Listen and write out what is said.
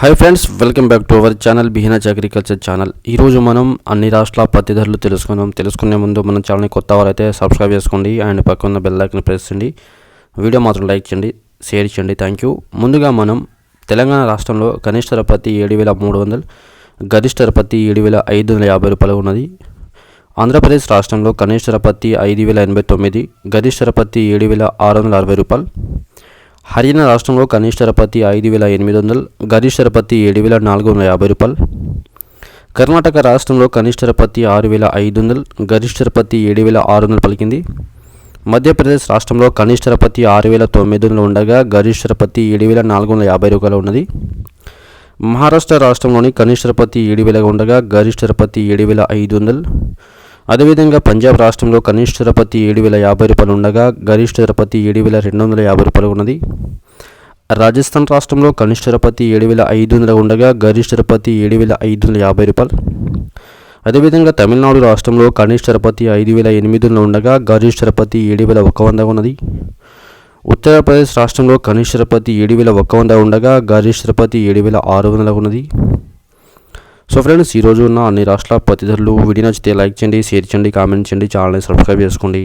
Hi friends welcome back to our channel బిహినాజ్ agriculture channel ఈరోజు మనం అన్ని రాష్ట్రాల పత్తి ధరలు తెలుసుకుందాం. తెలుసుకునే ముందు మన ఛానల్ని కొత్త వారైతే సబ్స్క్రైబ్ చేసుకోండి అండ్ పక్కన బెల్ ఐకన్ ప్రెస్ చేయండి. వీడియో మాత్రం లైక్ చేయండి షేర్ చేయండి. థ్యాంక్ యూ ముందుగా మనం తెలంగాణ రాష్ట్రంలో కనిష్ట పత్తి ఏడు వేల మూడు వందలు గరిష్ట పత్తి ఏడు వేల ఐదు వందల యాభై రూపాయలు ఉన్నది. ఆంధ్రప్రదేశ్ రాష్ట్రంలో కనిష్ట పత్తి ఐదు వేల ఎనభై తొమ్మిది గరిష్ట పత్తి ఏడు వేల ఆరు వందల అరవై రూపాయలు. హర్యానా రాష్ట్రంలో కనిష్ట పత్తి ఐదు వేల ఎనిమిది వందలు గరిష్ట ధర పత్తి ఏడు వేల నాలుగు వందల యాభై రూపాయలు. కర్ణాటక రాష్ట్రంలో కనిష్ట పత్తి ఆరు వేల ఐదు వందలు గరిష్ట పత్తి ఏడు వేల ఆరు వందలు పలికింది. మధ్యప్రదేశ్ రాష్ట్రంలో కనిష్ట ధర పత్తి ఆరు వేల తొమ్మిది వందలు ఉండగా గరిష్ట పత్తి ఏడు వేల నాలుగు వందల యాభై రూపాయలు ఉన్నది. మహారాష్ట్ర రాష్ట్రంలోని కనిష్ట పత్తి ఏడు వేలగా ఉండగా గరిష్ట పత్తి ఏడు వేల ఐదు వందలు అదేవిధంగా పంజాబ్ రాష్ట్రంలో కనిష్ట ధర ఏడు వేల యాభై రూపాయలు ఉండగా గరిష్ట ధర ఏడు వేల రెండు వందల యాభై రూపాయలు ఉన్నది. రాజస్థాన్ రాష్ట్రంలో కనిష్ట ధర ఏడు వేల ఐదు వందల ఉండగా గరిష్ట ధర ఏడు వేల ఐదు వందల యాభై రూపాయలు. అదేవిధంగా తమిళనాడు రాష్ట్రంలో కనిష్ట ధర ఐదు వేల ఎనిమిది వందలు ఉండగా గరిష్ట ధర ఏడు వేల ఒక వంద ఉన్నది. ఉత్తరప్రదేశ్ రాష్ట్రంలో కనిష్ట ధర ఏడు వేల ఒక వంద ఉండగా గరిష్ట ధర ఏడు వేల ఆరు వందల ఉన్నది. సో ఫ్రెండ్స్ ఈరోజు ఉన్న అన్ని రాష్ట్రాల పత్తి ధరలు వీడియో నచ్చితే లైక్ చేయండి షేర్ చేయండి కామెంట్ చేయండి ఛానల్ని సబ్స్క్రైబ్ చేసుకోండి.